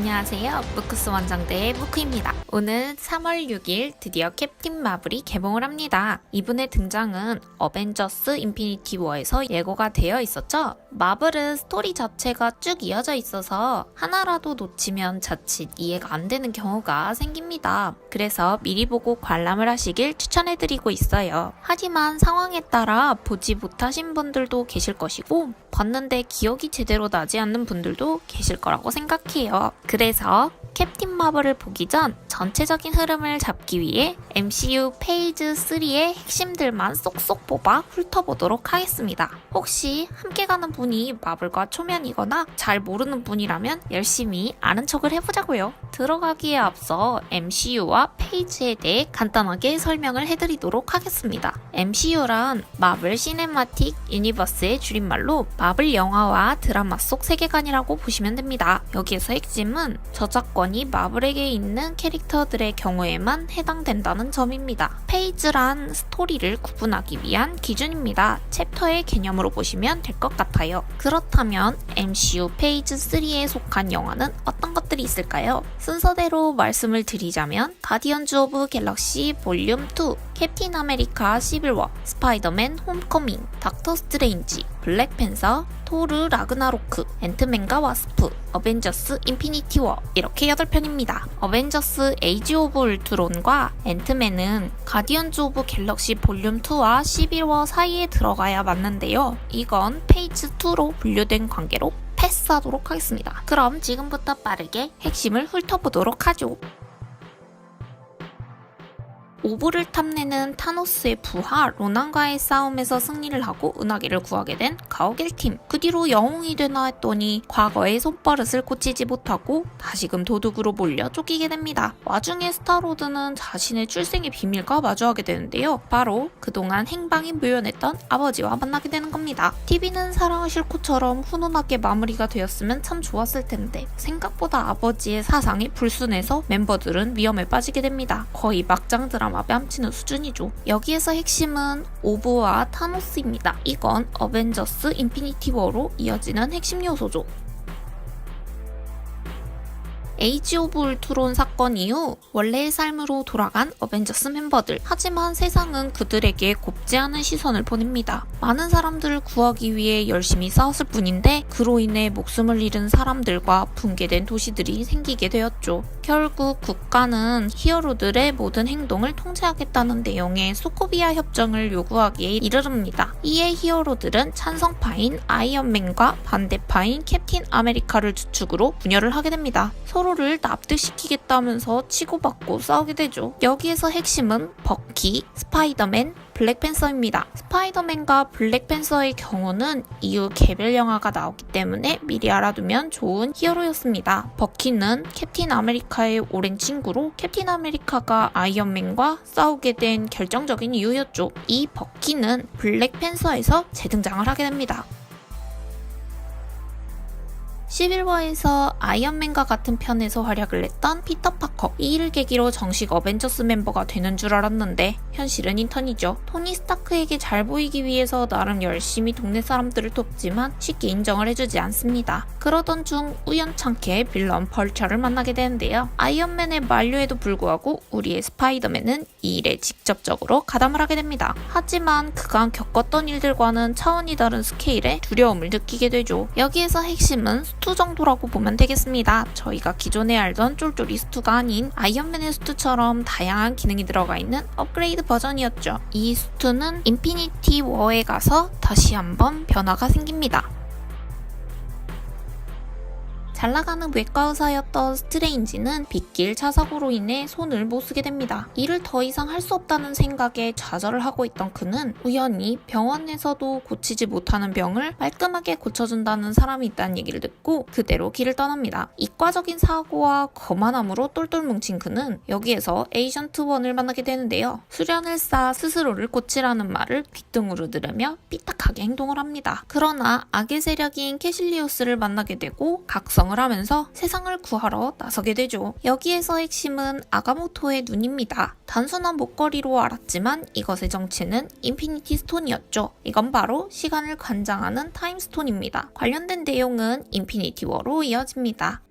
안녕하세요. 무크스 원정대의 무크입니다. 오늘 3월 6일 드디어 캡틴 마블이 개봉을 합니다. 이분의 등장은 어벤져스 인피니티 워에서 예고가 되어 있었죠. 마블은 스토리 자체가 쭉 이어져 있어서 하나라도 놓치면 자칫 이해가 안 되는 경우가 생깁니다. 그래서 미리 보고 관람을 하시길 추천해드리고 있어요. 하지만 상황에 따라 보지 못하신 분들도 계실 것이고 봤는데 기억이 제대로 나지 않는 분들도 계실 거라고 생각해요. 그래서 캡틴 마블을 보기 전 전체적인 흐름을 잡기 위해 MCU 페이즈 3의 핵심들만 쏙쏙 뽑아 훑어보도록 하겠습니다. 혹시 함께 가는 분이 마블과 초면이거나 잘 모르는 분이라면 열심히 아는 척을 해보자고요. 들어가기에 앞서 MCU와 페이지에 대해 간단하게 설명을 해드리도록 하겠습니다. MCU란 마블 시네마틱 유니버스의 줄임말로 마블 영화와 드라마 속 세계관이라고 보시면 됩니다. 여기에서 핵심은 저작권 이 마블에게 있는 캐릭터들의 경우에만 해당된다는 점입니다. 페이지란 스토리를 구분하기 위한 기준입니다. 챕터의 개념으로 보시면 될 것 같아요. 그렇다면 MCU 페이지 3에 속한 영화는 어떤 것들이 있을까요? 순서대로 말씀을 드리자면 가디언즈 오브 갤럭시 볼륨 2, 캡틴 아메리카 시빌워, 스파이더맨 홈커밍, 닥터 스트레인지, 블랙팬서, 토르 라그나로크, 앤트맨과 와스프, 어벤져스 인피니티 워 이렇게 8편입니다. 어벤져스 에이지 오브 울트론과 앤트맨은 가디언즈 오브 갤럭시 볼륨 2와 11워 사이에 들어가야 맞는데요. 이건 페이지 2로 분류된 관계로 패스하도록 하겠습니다. 그럼 지금부터 빠르게 핵심을 훑어보도록 하죠. 오브를 탐내는 타노스의 부하 로난과의 싸움에서 승리를 하고 은하계를 구하게 된 가오갤 팀. 그 뒤로 영웅이 되나 했더니 과거의 손버릇을 고치지 못하고 다시금 도둑으로 몰려 쫓기게 됩니다. 와중에 스타로드는 자신의 출생의 비밀과 마주하게 되는데요. 바로 그동안 행방이 묘연했던 아버지와 만나게 되는 겁니다. TV는 사랑을 싣고처럼 훈훈하게 마무리가 되었으면 참 좋았을 텐데 생각보다 아버지의 사상이 불순해서 멤버들은 위험에 빠지게 됩니다. 거의 막장 드라마 뺨치는 수준이죠. 여기에서 핵심은 오브와 타노스입니다. 이건 어벤져스 인피니티 워로 이어지는 핵심 요소죠. 에이지 오브 울트론 사건 이후 원래의 삶으로 돌아간 어벤져스 멤버들. 하지만 세상은 그들에게 곱지 않은 시선을 보냅니다. 많은 사람들을 구하기 위해 열심히 싸웠을 뿐인데 그로 인해 목숨을 잃은 사람들과 붕괴된 도시들이 생기게 되었죠. 결국 국가는 히어로들의 모든 행동을 통제하겠다는 내용의 소코비아 협정을 요구하기에 이르릅니다. 이에 히어로들은 찬성파인 아이언맨과 반대파인 캡틴 아메리카를 주축으로 분열을 하게 됩니다. 서로 를 납득시키겠다면서 치고받고 싸우게 되죠. 여기에서 핵심은 버키, 스파이더맨, 블랙팬서입니다. 스파이더맨과 블랙팬서의 경우는 이후 개별 영화가 나오기 때문에 미리 알아두면 좋은 히어로였습니다. 버키는 캡틴 아메리카의 오랜 친구로 캡틴 아메리카가 아이언맨과 싸우게 된 결정적인 이유였죠. 이 버키는 블랙팬서에서 재등장을 하게 됩니다. 11화에서 아이언맨과 같은 편에서 활약을 했던 피터 파커. 이 일을 계기로 정식 어벤져스 멤버가 되는 줄 알았는데 현실은 인턴이죠. 토니 스타크에게 잘 보이기 위해서 나름 열심히 동네 사람들을 돕지만 쉽게 인정을 해주지 않습니다. 그러던 중 우연찮게 빌런 펄처를 만나게 되는데요. 아이언맨의 만료에도 불구하고 우리의 스파이더맨은 이 일에 직접적으로 가담을 하게 됩니다. 하지만 그간 겪었던 일들과는 차원이 다른 스케일에 두려움을 느끼게 되죠. 여기에서 핵심은 스투 정도라고 보면 되겠습니다. 저희가 기존에 알던 쫄쫄이 스투가 아닌 아이언맨의 스투처럼 다양한 기능이 들어가 있는 업그레이드 버전이었죠. 이 스투는 인피니티 워에 가서 다시 한번 변화가 생깁니다. 잘 나가는 외과 의사였던 스트레인지는 빗길 차사고로 인해 손을 못 쓰게 됩니다. 일을 더 이상 할 수 없다는 생각에 좌절을 하고 있던 그는 우연히 병원에서도 고치지 못하는 병을 깔끔하게 고쳐준다는 사람이 있다는 얘기를 듣고 그대로 길을 떠납니다. 이과적인 사고와 거만함으로 똘똘 뭉친 그는 여기에서 에이전트 원을 만나게 되는데요. 수련을 쌓아 스스로를 고치라는 말을 귓등으로 들으며 삐딱하게 행동을 합니다. 그러나 악의 세력인 캐실리우스를 만나게 되고 각성 결정을 하면서 세상을 구하러 나서게 되죠. 여기에서 핵심은 아가모토의 눈입니다. 단순한 목걸이로 알았지만 이것의 정체는 인피니티 스톤이었죠. 이건 바로 시간을 관장하는 타임스톤입니다. 관련된 내용은 인피니티 워로 이어집니다.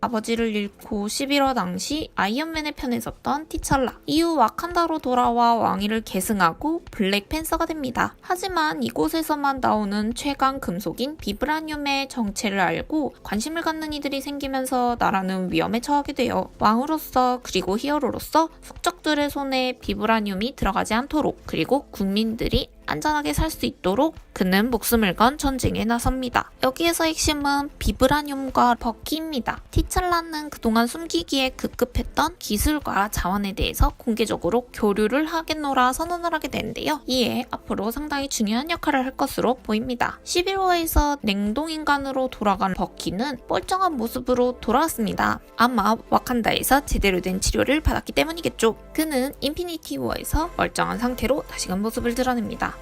아버지를 잃고 11화 당시 아이언맨의 편에 섰던 티찰라. 이후 와칸다로 돌아와 왕위를 계승하고 블랙팬서가 됩니다. 하지만 이곳에서만 나오는 최강 금속인 비브라늄의 정체를 알고 관심을 갖는 이들이 생기면서 나라는 위험에 처하게 돼요. 왕으로서 그리고 히어로로서 숙적들의 손에 비브라늄이 들어가지 않도록 그리고 국민들이 안전하게 살 수 있도록 그는 목숨을 건 전쟁에 나섭니다. 여기에서 핵심은 비브라늄과 버키입니다. 티찰라는 그동안 숨기기에 급급했던 기술과 자원에 대해서 공개적으로 교류를 하겠노라 선언을 하게 되는데요. 이에 앞으로 상당히 중요한 역할을 할 것으로 보입니다. 11화에서 냉동인간으로 돌아간 버키는 뻘쩡한 모습으로 돌아왔습니다. 아마 와칸다에서 제대로 된 치료를 받았기 때문이겠죠. 그는 인피니티 워에서 멀쩡한 상태로 다시금 모습을 드러냅니다.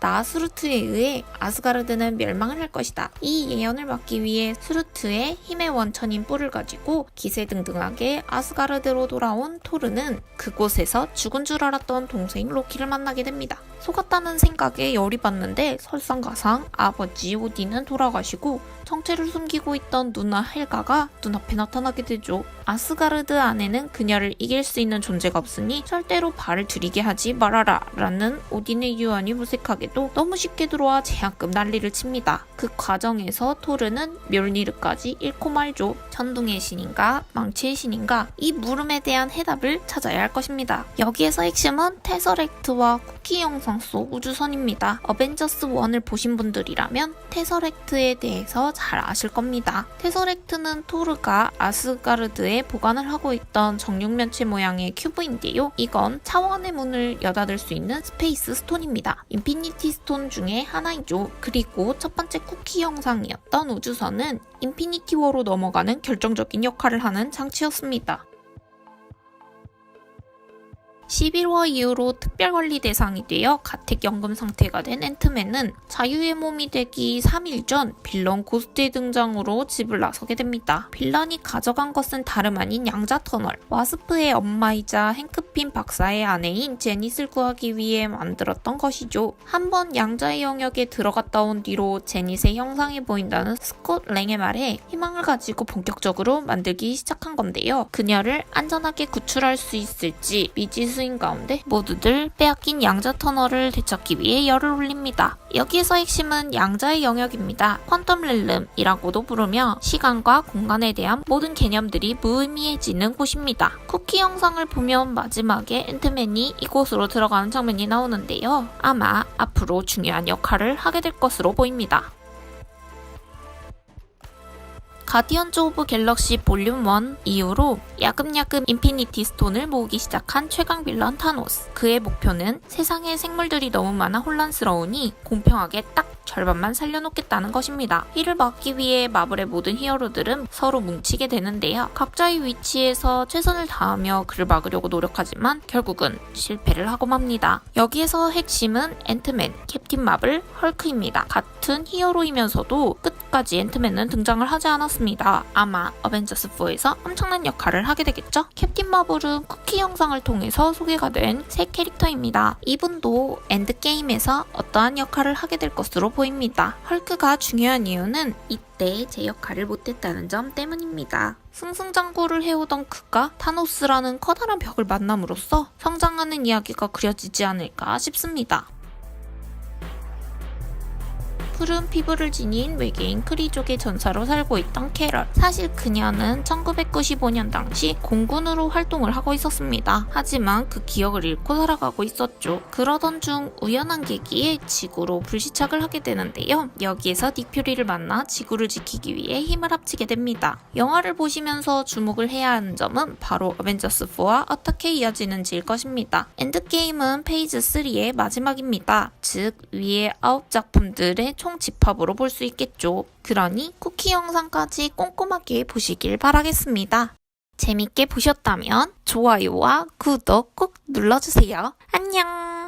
나스루트에 의해 아스가르드는 멸망을 할 것이다. 이 예언을 막기 위해 스루트의 힘의 원천인 뿔을 가지고 기세등등하게 아스가르드로 돌아온 토르는 그곳에서 죽은 줄 알았던 동생 로키를 만나게 됩니다. 속았다는 생각에 열이 받는데 설상가상 아버지 오딘은 돌아가시고 정체를 숨기고 있던 누나 헬가가 눈앞에 나타나게 되죠. 아스가르드 안에는 그녀를 이길 수 있는 존재가 없으니 절대로 발을 들이게 하지 말아라 라는 오딘의 유언이 무색하게도 너무 쉽게 들어와 제한급 난리를 칩니다. 그 과정에서 토르는 멸니르까지 잃고 말죠. 천둥의 신인가 망치의 신인가 이 물음에 대한 해답을 찾아야 할 것입니다. 여기에서 핵심은 테서렉트와 쿠키 영상 속 우주선입니다. 어벤져스 1을 보신 분들이라면 테서렉트에 대해서 잘 아실 겁니다. 테서렉트는 토르가 아스가르드에 보관을 하고 있던 정육면체 모양의 큐브인데요. 이건 차원의 문을 여닫을 수 있는 스페이스 스톤입니다. 인피니티 스톤 중에 하나이죠. 그리고 첫 번째 쿠키 영상이었던 우주선은 인피니티 워로 넘어가는 결정적인 역할을 하는 장치였습니다. 11화 이후로 특별관리 대상이 되어 가택연금 상태가 된 앤트맨은 자유의 몸이 되기 3일 전 빌런 고스트의 등장으로 집을 나서게 됩니다. 빌런이 가져간 것은 다름 아닌 양자 터널. 와스프의 엄마이자 행크핀 박사의 아내인 제닛을 구하기 위해 만들었던 것이죠. 한번 양자의 영역에 들어갔다 온 뒤로 제닛의 형상이 보인다는 스콧 랭의 말에 희망을 가지고 본격적으로 만들기 시작한 건데요. 그녀를 안전하게 구출할 수 있을지 미지수 인 가운데 모두들 빼앗긴 양자 터널을 되찾기 위해 열을 올립니다. 여기에서 핵심은 양자의 영역입니다. 퀀텀 렐름이라고도 부르며 시간과 공간에 대한 모든 개념들이 무의미해지는 곳입니다. 쿠키 영상을 보면 마지막에 앤트맨이 이곳으로 들어가는 장면이 나오는데요. 아마 앞으로 중요한 역할을 하게 될 것으로 보입니다. 가디언즈 오브 갤럭시 볼륨 1 이후로 야금야금 인피니티 스톤을 모으기 시작한 최강 빌런 타노스. 그의 목표는 세상에 생물들이 너무 많아 혼란스러우니 공평하게 딱 절반만 살려놓겠다는 것입니다. 이를 막기 위해 마블의 모든 히어로들은 서로 뭉치게 되는데요. 각자의 위치에서 최선을 다하며 그를 막으려고 노력하지만 결국은 실패를 하고 맙니다. 여기에서 핵심은 앤트맨, 캡틴 마블, 헐크입니다. 같은 히어로이면서도 끝까지 앤트맨은 등장을 하지 않았습니다. 아마 어벤져스4에서 엄청난 역할을 하게 되겠죠? 캡틴 마블은 쿠키 영상을 통해서 소개가 된 새 캐릭터입니다. 이분도 엔드게임에서 어떠한 역할을 하게 될 것으로 보입니다. 헐크가 중요한 이유는 이때 제 역할을 못했다는 점 때문입니다. 승승장구를 해오던 그가 타노스라는 커다란 벽을 만남으로써 성장하는 이야기가 그려지지 않을까 싶습니다. 푸른 피부를 지닌 외계인 크리족의 전사로 살고 있던 캐럴. 사실 그녀는 1995년 당시 공군으로 활동을 하고 있었습니다. 하지만 그 기억을 잃고 살아가고 있었죠. 그러던 중 우연한 계기에 지구로 불시착을 하게 되는데요. 여기에서 닉퓨리를 만나 지구를 지키기 위해 힘을 합치게 됩니다. 영화를 보시면서 주목을 해야 하는 점은 바로 어벤져스4와 어떻게 이어지는지일 것입니다. 엔드게임은 페이즈 3의 마지막입니다. 즉, 위의 9 작품들의 총 집합으로 볼 수 있겠죠. 그러니 쿠키 영상까지 꼼꼼하게 보시길 바라겠습니다. 재밌게 보셨다면 좋아요와 구독 꼭 눌러주세요. 안녕!